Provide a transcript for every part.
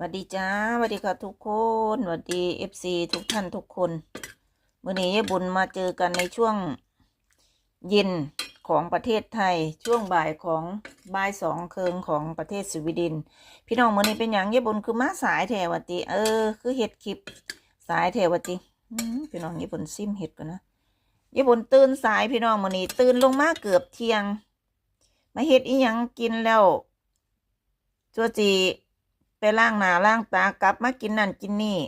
วัสดีจ้าสวัสดีค่ะทุกคนสวัสดีเอฟซีทุกท่านทุกคนมื่อนี้ยายบุญมาเจอกันในช่วงเย็นของประเทศไทยช่วงบ่ายของบ่ายสองเคืองของประเทศสวีเดนพี่น้องมื่อนี้เป็นอย่างยายบุญคือมาสายแถวติ เออ คือเห็ดคลิปสายแถวติพี่น้องยายบุญซิมเห็ดกันนะยายบุญตื่นสายพี่น้องมื่อนี้ ตื่นลงมาเกือบเที่ยง มาเห็ดอีหยังกินแล้วจัวจี ไปล้างหน้าล้างตากลับมากินนั่นกินนี่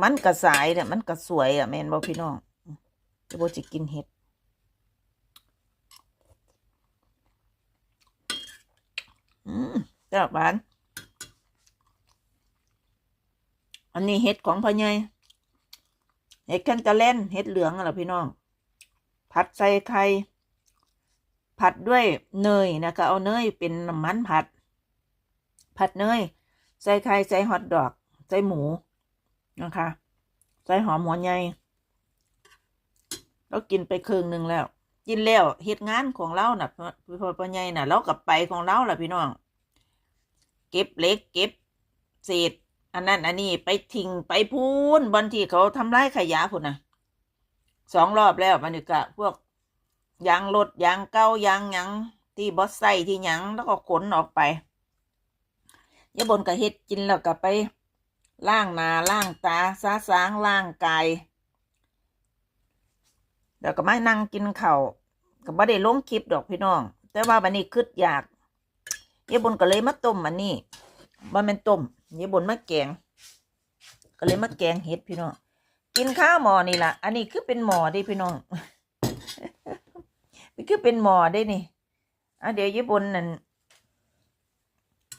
มันก็สายเนี่ยมันก็สวยอะแมนบ่พี่น้องจะโบ่สิกินเห็ดอืมแซ่บหวานอันนี้เห็ดของพ่อใหญ่เห็ดแคนตาเล่นเห็ดเหลืองอะล่ะพี่น้อง ผัดใส่ไข่ผัดด้วยเนยนะคะ เอาเนยเป็นน้ำมันผัด ผัดเนย ใส่ไข่ใส่ฮอทดอก ใส่หมูนะคะ ใส่หอมหัวใหญ่เรากินไปครึ่งหนึ่งแล้ว กินแล้วเหตุงานของเราน่ะพี่พ่อพ่อใหญ่น่ะเรากับไปของเราล่ะพี่น้อง เก็บเล็กเก็บเศษอันนั้นอันนี้ไปทิ้งไปพูนบนที่เขาทำลายขยะพุ่นน่ะสองรอบแล้วมันนี่กะพวกยางรถยางเก้ายางยังที่บอสไซที่ยังแล้วก็ขนออกไป ยาบนก็เฮ็ดกินแล้วก็ไปล้างหน้าล้างตาซาสางล้างกายแล้วก็มานั่งกินเข้าก็บ่ได้ลงคลิปดอกพี่น้อง แต่ว่าบัดนี้คิดอยากยายบนก็เลยมาต้มอันนี้บ่แม่นต้มยายบนมาแกง ก็เลยมาแกงเห็ดพี่น้องกินข้าวหมอนี่ล่ะอันนี้คือเป็นหมอเด้พี่น้องมันคือเป็นหมอได้นี่อะเดี๋ยวยายบนนั่น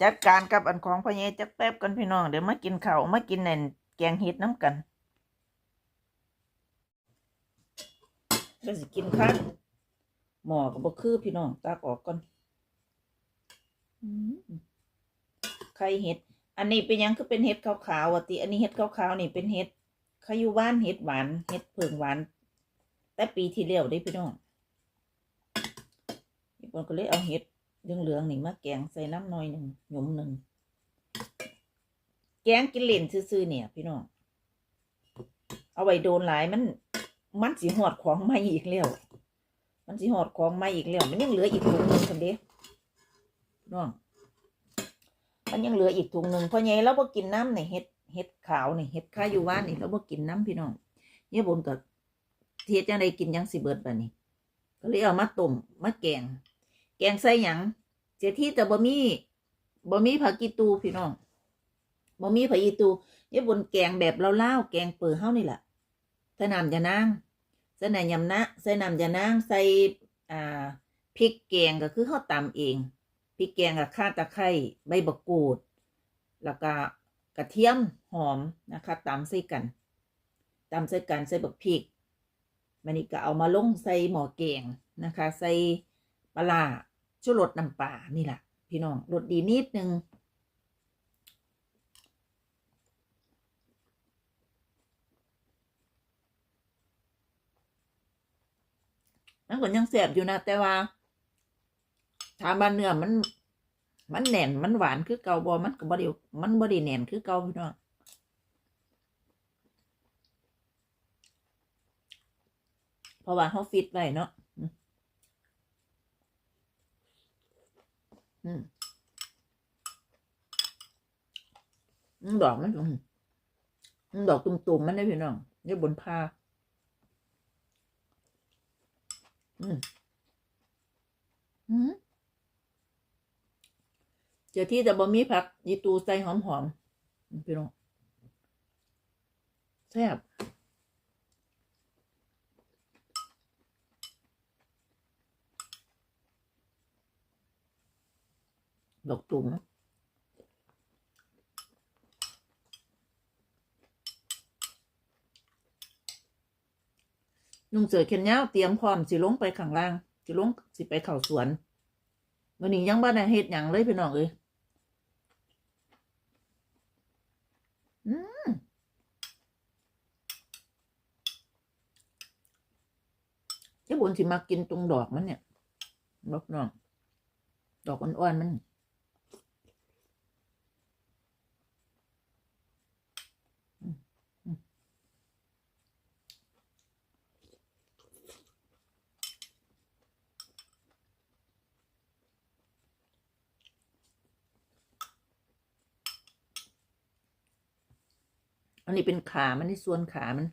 จัดการกับอันของพ่อใหญ่จักแป๊บกันพี่น้องเดี๋ยวมากินข้าวมากินนั่นแกงเห็ดน้ำกันเดี๋ยวสิกินข้าวหม้อก็บ่คือพี่น้องตักออกก่อนอืมไข่เห็ด อันนี้เป็นหยังคือเป็นเห็ดขาวๆอะติอันนี้เห็ดขาวๆนี่เป็นเห็ดขยุว่านเห็ดหวานเห็ดเผิงหวาน แต่ปีที่แล้วได้พี่น้องพี่ปนก็เลยเอาเห็ด เหลืองๆนี่มาแกงใส่น้ำหน่อยหนึ่งหยุมหนึ่ง แกงกินเล่นซื่อๆเนี่ย พี่น้อง เอาไว้โดนหลายมัน มันสิหอดของใหม่อีกแล้ว มันสิหอดของใหม่อีกแล้วมันยังเหลืออีกถุงหนึ่งคนเดียน้อง มันยังเหลืออีกถุงหนึ่งพราะไงเราบ่กินน้ำในเห็ดเห็ดขาวนี่เห็ดข้าอยู่ว่านนี่เราบ่กินน้ำพี่น้องเนี่ยบนกับเทียจังไดกินยังสิเบิดแบบนี้ก็เลยเอามาต้มมาแกง แกงใส่หยังเสียที่แต่บ่มีบ่มีผักกีตูพี่น้องบ่มีผักกีตูเนี่ยบนแกงแบบเล่าๆแกงเปื่อเฮ้านี่แหละใส่น้ำยานางใส่น้ำยำนะใส่น้ำยานางใส่อ่าพริกแกงก็คือเฮาตำเองพริกแกงกับข่าตะไคร้ใบบักกูด แล้วก็กระเทียมหอมนะคะตำใส่กันตำใส่กันใส่บักพริกมันนี่ก็เอามาลงใส่หม้อแกงนะคะ ใส่ปลา ชูรสน้ำปลานี่แหละพี่น้องรสดีนิดนึงมันก็ยังแสบอยู่นะแต่ว่าถามว่าเนื้อมัน มันแน่นมันหวานคือเกาบอมันก็บไดีมันบไดีแน่นคือเกาพี่น้องเพราะว่าเขาฟิตไว้เนาะ อืมดอกมันอืมดอกตุ่มๆมันได้พี่น้องเนี่ยบนผ้าอืมอืมเจอที่แต่บ่มีผักยีตูใส่หอมๆพี่น้องแซ่บ ดอกตุ่มนุ่งเสือแขนยาวเตรียมพร้อมสิลงไปข้างล่าง สิลงสิไปเข้าสวนวันนี้ยังบ้านเฮ็ดหยังเลยพี่น้องเอ้ยอืมเจ้าบุญสิมากินตรงดอกมันเนี่ยดอกน้อง ดอกอ่อนๆมัน อันนี้เป็นขา มันนี่ส่วนขามัน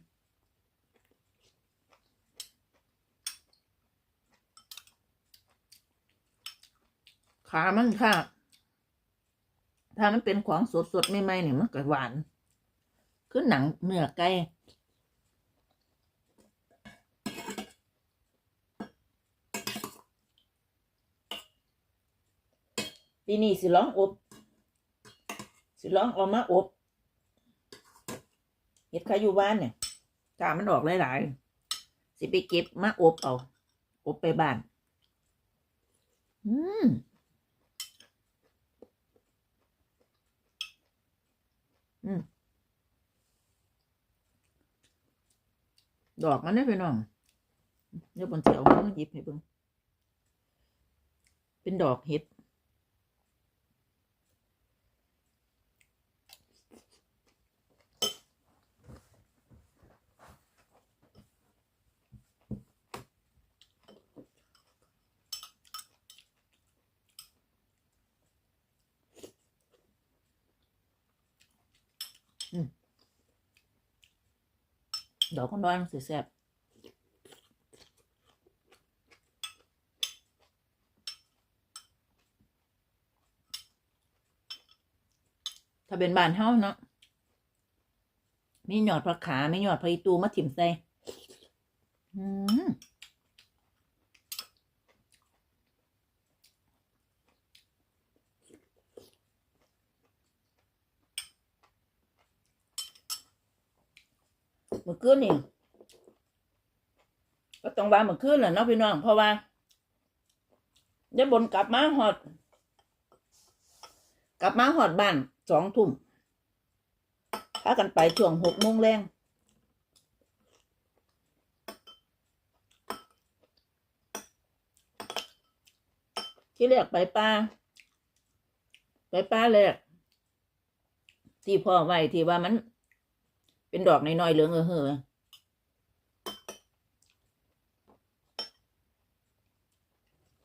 ขามันค่ะ ถ้ามันเป็นของสดสดๆใหม่เนี่ยมันก็หวาน คือหนังเนื้อไก่ปีนี้สิร้องอบ สิร้องเอามาอบ เห็ดขายอยู่บ้านเนี่ยกามันออกหลายๆสิไปเก็บมาอบเอา อบไปบ้าน อืมอืมดอกมันได้ไปน้องเดี๋ยวบนเสียวมาหยิบให้เบิ่งเป็นดอกเห็ด ดอกคนน้อยมันสิแซ่บถ้าเป็นบานเฮ้าเนาะ มีหยอดผักขา มีหยอดผักอีตูมาถิ่มใส่ อืมเมื่อคืนนี่ก็ต้องว่าเมื่อคืนแหละเนาะพี่น้องเพราะว่าได้บนกลับมาหอด กลับมาหอดบ้านสองทุ่มพากันไปช่วงหกโมงแรงที่แรกไปป่าไปป่าแรกที่พ่อไว้ที่ว่ามัน เป็นดอกน้อยๆเหลืองเออเฮ้อ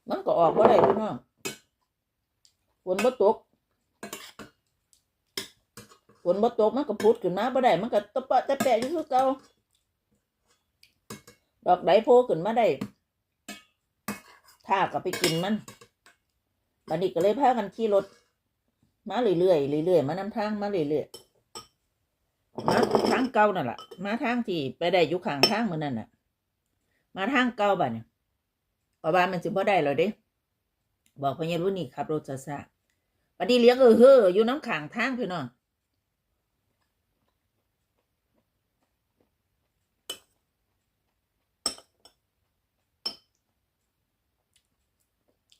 มันก็ออกว่าได้พี่น้องฝนบ่ตกฝนบ่ตกมันก็พุดขึ้นมาบ่ได้มันก็ตะปะตะแปะอยู่คือเก่าดอกใดโผล่ขึ้นมาได้ถ้าก็ไปกินมันบัดนี้ก็เลยพากันขี่รถมาเรื่อยๆเรื่อยๆมานำทางมาเรื่อยๆ มาทางเก่านั่นแหละมาทางที่ไปได้อยู่ข้างทางมือนั่นน่ะ มาทางเก่าบัดนี้เพราะว่ามันสิบ่ได้แล้วเด้ บอกพญารุ่นนี่ขับรถช้าๆบัดนี้เลี้ยงเออเฮ้ออยู่น้ำข้างทางพี่น้อง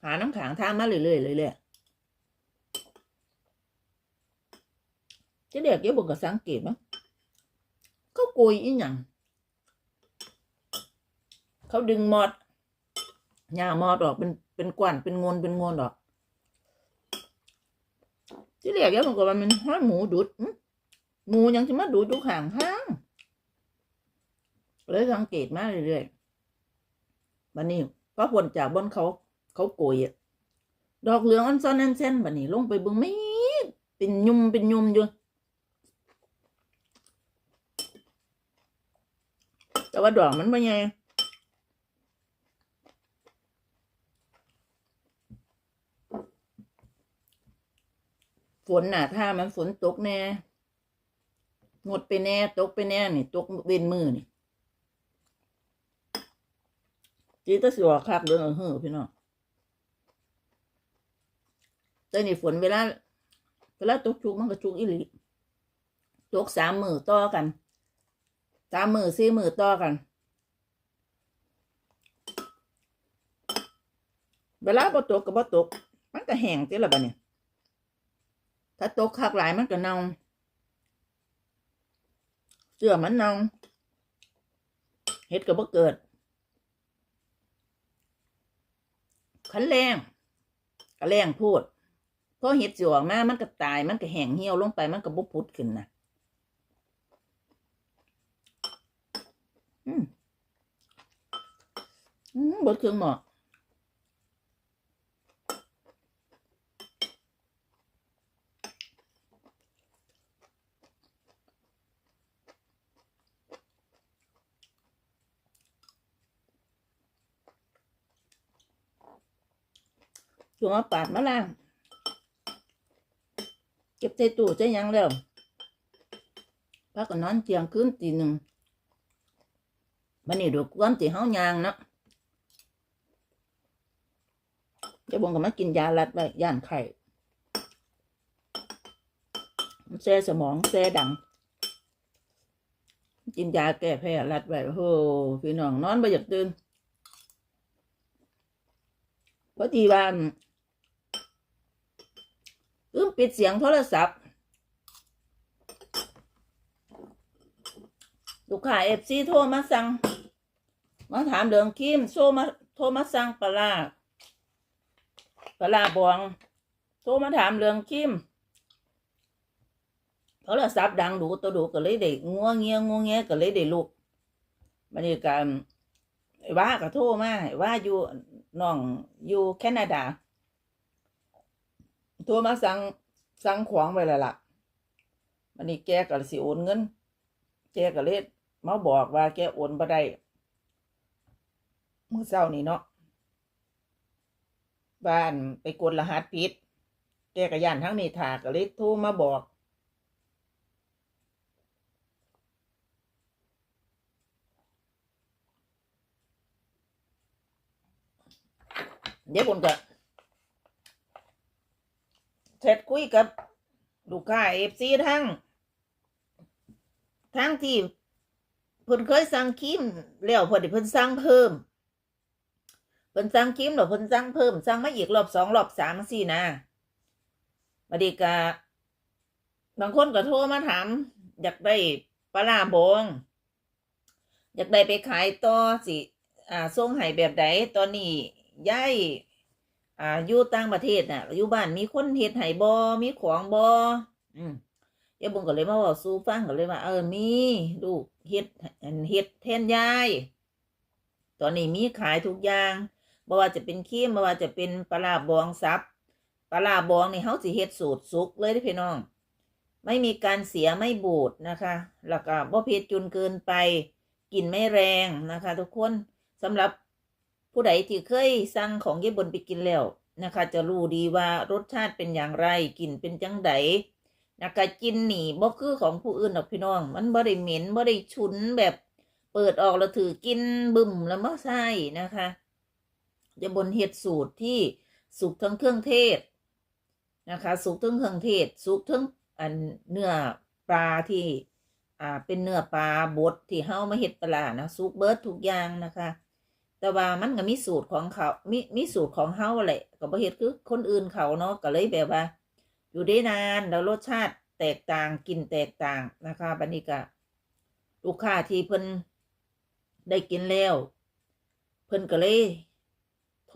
หาน้ำขังทางมาเรื่อยๆเรื่อยๆ จะเด็กเยอะบอกกับสังเกตมั้งเขากุยอีหยังเขาดึงมอดหญ้ามอดออกเป็นเป็นกวนเป็นงนเป็นงนออกที่เรียกเยอะบอกว่ามันห้อยหมูดุดหมูยังจะมาดูดอยู่ข้างทางเลยสังเกตมาเรื่อยๆวันนี้พอผลจากบนเขา เขาโกยดอกเหลืองอันซ้อนอันเส้นบัดนี้ลงไปเบิ่งไม่เป็นยุ่มเป็นยุ่มอยู่ แต่ว่าดอกมันไม่ไงฝนน่ะถ้ามันฝนตกแน่งดไปแน่ตกไปแน่นี่ตกเว้นมือนี่จีตสิวคักเด้อเฮ้อพี่น้องแต่นี่ฝนเวลาเวลาตกชุกมันก็ชุกอีหลีตกสามมือต่อกัน สามมือสี่มือต่อกัน เวลาบ่ตกก็บ่ตก มันก็แห้งติละบัดเนี่ยถ้าตกคักหลายมันก็เน่าเสื้อมันเน่าเฮ็ดก็บ่เกิดขันแรงก็แรงพูดพอเห็ดสิออกมามันก็ตายมันก็แห้งเหี่ยวลงไปมันก็บุพุดขึ้นนะ อืมบดเครื่องหมอช่วงเอาปาดมาล่าง เก็บใส่ตู้ใส่ยังแล้วพักก็นอนเตียงขึ้นตีหนึ่งวันนี่ดูควนมตีเฮายางเนาะ จะบอกกับมากินยาลัดไว้ย่านไข่แซ่สมองแซ่ดัง กินยาแก้แพ้รัดไว้โอ้พี่น้องนอนไปอยากตื่นพอดีว่าลืมปิดเสียงโทรศัพท์ ลูกค้าเอฟซีโทรมาสั่ง มาถามเรื่องครีมโทรมาโทรมาสั่งปลา ร้าลาบองโทรมาถามเรื่องครีมโทรศัพท์ดังดูตัวดูก็เลยได้งัวเงี้ยงัวเงี้ยก็เลยได้ลุกบรรยากาศไอ้ว่าก็โทรมาไอ้ว่าอยู่น้องอยู่แคนาดาโทรมาสั่งสั่งของไว้แล้วล่ะมันนี่แกก็สิโอนเงินแกก็เลยมาบอกว่าแกโอนบ่ได้มื้อเช้านี่เนาะ บ้านไปกดรหัสผิด แกก็ย่านทั้งนี้ถาก็เลยโทรมาบอกเดี๋ยวผมก็เสร็จคุยกับลูกค้าเอฟซีทั้งทั้งที่เพิ่นเคยสั่งครีมแล้วเพิ่นได้เพิ่นสั่งเพิ่ม เพิ่นสั่งครีมแล้วเพิ่นสั่งเพิ่มสั่งมาอีกรอบสองรอบสามสี่นะบัดนี้ก็บางคนก็โทรมาถาม อยากได้ปลาบองอยากได้ไปขายต่อสิอ่าส่งให้แบบใดตอนนี้ย้ายอ่าอยู่ต่างประเทศน่ะอยู่บ้านมีคนเฮ็ดให้บ่มีของบ่อืมยายบุญก็เลยมาบอกสู่ฟังก็เลยว่า เออมีลูกเฮ็ดเฮ็ดแทนยาย ตอนนี้มีขายทุกอย่าง บ่ว่าจะเป็นครีมบ่ว่าจะเป็นปลาบองซับปลาบองนี่เฮาสิเฮ็ดสูตรสุกเลยเด้อพี่น้อง ไม่มีการเสียไม่บูดนะคะ แล้วก็บ่เผ็ดจนเกินไปกลิ่นไม่แรงนะคะ ทุกคนสำหรับผู้ใดที่เคยสั่งของเย่บนไปกินแล้วนะคะ จะรู้ดีว่ารสชาติเป็นอย่างไรกลิ่นเป็นจังไดนะคะกินหนีบ่คือของผู้อื่นหรอกพี่น้อง มันบ่ได้เหม็นบ่ได้ฉุนแบบเปิดออกแล้วถือกินบึมแล้วมาใส่นะคะ จะบนเห็ดสูตรที่สุกทั้งเครื่องเทศนะคะ สุกทั้งเครื่องเทศ สุกทั้งอันเนื้อปลาที่อ่าเป็นเนื้อปลาบดที่เฮามาเฮ็ดปลานะสุกเบิดทุกอย่างนะคะ แต่ว่ามันก็มีสูตรของเขามีมีสูตรของเฮาแหละก็บ่เฮ็ดคือคนอื่นเขาเนาะก็เลยแบบว่า อยู่ได้นานแล้วรสชาติแตกต่างกินแตกต่างนะคะบัดนี้ก็ลูกค้าที่เพิ่นได้กินแล้ว เพิ่นก็เลย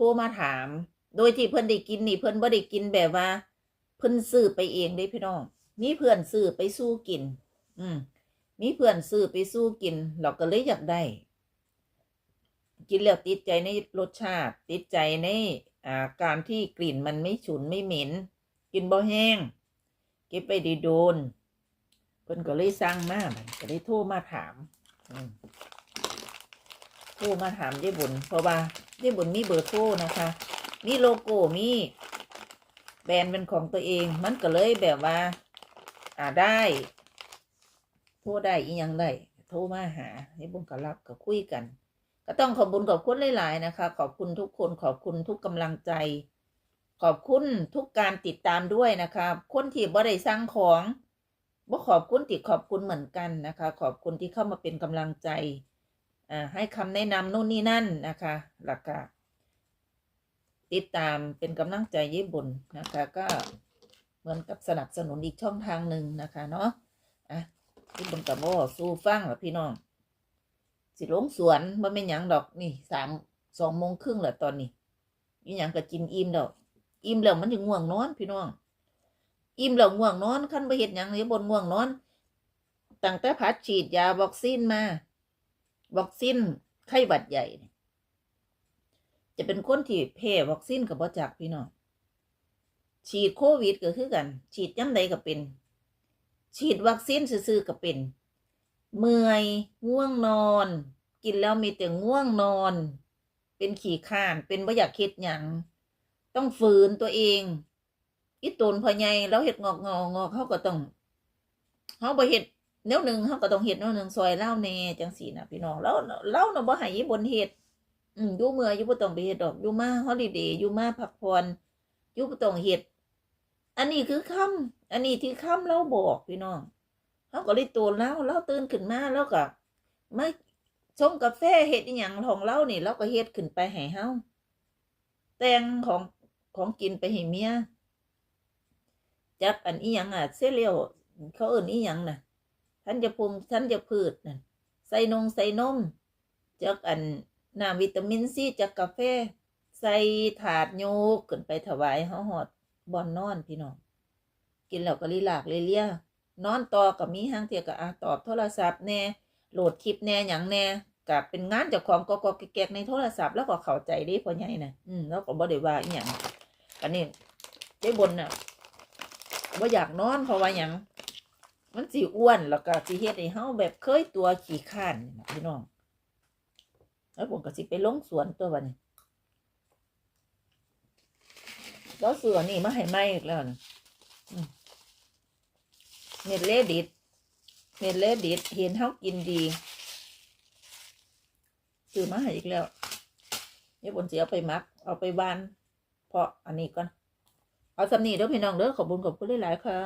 โทรมาถาม โดยที่เพิ่อนได้กินนี่เพิ่อนบ่ได้กินแบบว่า เพิ่อนซื้อไปเองเด้พี่น้องมีเพื่อนซื้อไปสู้กิน อืมมีเพื่อนซื้อไปสู้กิน เราก็เลยอยากได้ กินแล้วติดใจในรสชาติ ติดใจในอ่าการที่กลิ่นมันไม่ฉุนไม่เหม็น กินบ่แห้ง เก็บไปดีโดนเพิ่นก็เลยสั่งมาก็เลยโทรมาถาม อืม โทรมาถามยายบุญเพราะว่ายายบุญมีเบอร์โทรนะคะ มีโลโก้มีแบรนด์เป็นของตัวเอง มันก็เลยแบบว่า อ่าได้โทรได้อีหยังได้โทรมาหาให้บุญก็รับก็คุยกัน ก็ต้องขอบคุญขอบคุณหลาย ๆ นะคะ ขอบคุณทุกคนขอบคุณทุกกำลังใจ ขอบคุณทุกการติดตามด้วยนะคะคนที่บ่ได้สร้างของบ่ขอบคุณติดขอบคุณเหมือนกันนะคะ ขอบคุณที่เข้ามาเป็นกำลังใจ ให้คำแนะนำนู่นนี่นั่นนะคะหลักกะติดตามเป็นกำลังใจญี่ปุ่นนะคะ ก็เหมือนกับสนับสนุนอีกช่องทางหนึ่งนะคะเนาะอะญี่ปุ่นกับโมสู้ฟังหรอพี่น้อง สิลงสวนบ่แม่หยังดอกนี่สามสองโมงครึ่งแล้วตอนนี้อีหยังก็กินอิ่มดอกอิ่มแล้วมันจะง่วงนอนพี่น้อง อิ่มแล้วง่วงนอนคันบ่เฮ็ดหยังเลยบนง่วงนอนตั้งแต่พัดฉีดยาวัคซีนมา วัคซีนไข้หวัดใหญ่ จะเป็นคนที่แพ้วัคซีนกับบ่จักพี่น้องฉีดโควิดก็คือกัน ฉีดย้ำใดก็เป็น ฉีดวัคซีนซื่อๆก็เป็น เมื่อยง่วงนอน กินแล้วมีแต่ง่วงนอน เป็นขี้ข้านเป็นบ่อยากคิดหยังต้องฝืนตัวเองอีตนพอใหญ่แล้วเห็ดงอกงองอกเขาก็ต้องเขาบ่เห็ด แนวหนึ่งเขาก็ต้องเห็ดแนวหนึ่งซอยเล่าแน่จังสีนะพี่น้องแล้วเล่าเนาะบ่ให้บนเห็ดอืมยู่เมื่ออยู่บ่ต้องไปเฮ็ดดอกอยู่มาฮอลิเดย์อยู่มาพักผ่อนอยู่บ่ต้องเฮ็ด อันนี้คือคำอันนี้ที่คำเราบอกพี่น้องเขาก็เลยโตนแล้วเราตื่นขึ้นมาแล้วก็มาชงกาแฟเฮ็ดอีหยังของเรานี่เราก็เฮ็ดขึ้นไปให้เฮาแต่งของของกินไปให้เมียจักอันอีหยังอะเซเรียลเขาเอิ้นอีหยังน่ะ ท่านจะพุงท่านจะพืชน่ะใส่นงใส่นมจักอันน้ำวิตามินซีจากกาแฟ ใส่ถาดโยกขึ้นไปถวายเฮาหอดบอนนอนพี่น้อง กินแล้วก็ลีลากเลยเลี่ยนอนต่อกับมีห้างเทียกับอะตอบโทรศัพท์แน่โหลดคลิปแน่หยังแน่กับเป็นงานจ้าของกอกๆแกกในโทรศัพท์แล้วก็เข้าใจเด้พอใหญ่น่ะอืมแล้วก็บ่ได้ว่าอีหยังกันนี่ได้บนน่ะบ่าอยากนอนเพราะว่าหยัง มันสิอ้วนแล้วก็สิเฮ็ดให้เฮาแบบเคยตัวขี้ข้านี่พี่น้อง แล้วผมก็สิไปลงสวนตัววันนี้แล้วเสือนี่มาให้ไหมอีกแล้วนะอืมเน็ตเลดิตเน็ตเลดิตเห็นเขากินดีซื้อมาให้อีกแล้วเดี๋ยผมจะเอาไปมัก เอาไปบาน เพราะอันนี้ก่อน เอาสำนีเด้อพี่น้องเด้อขอบคุญขอบคุณหลายๆค่ะ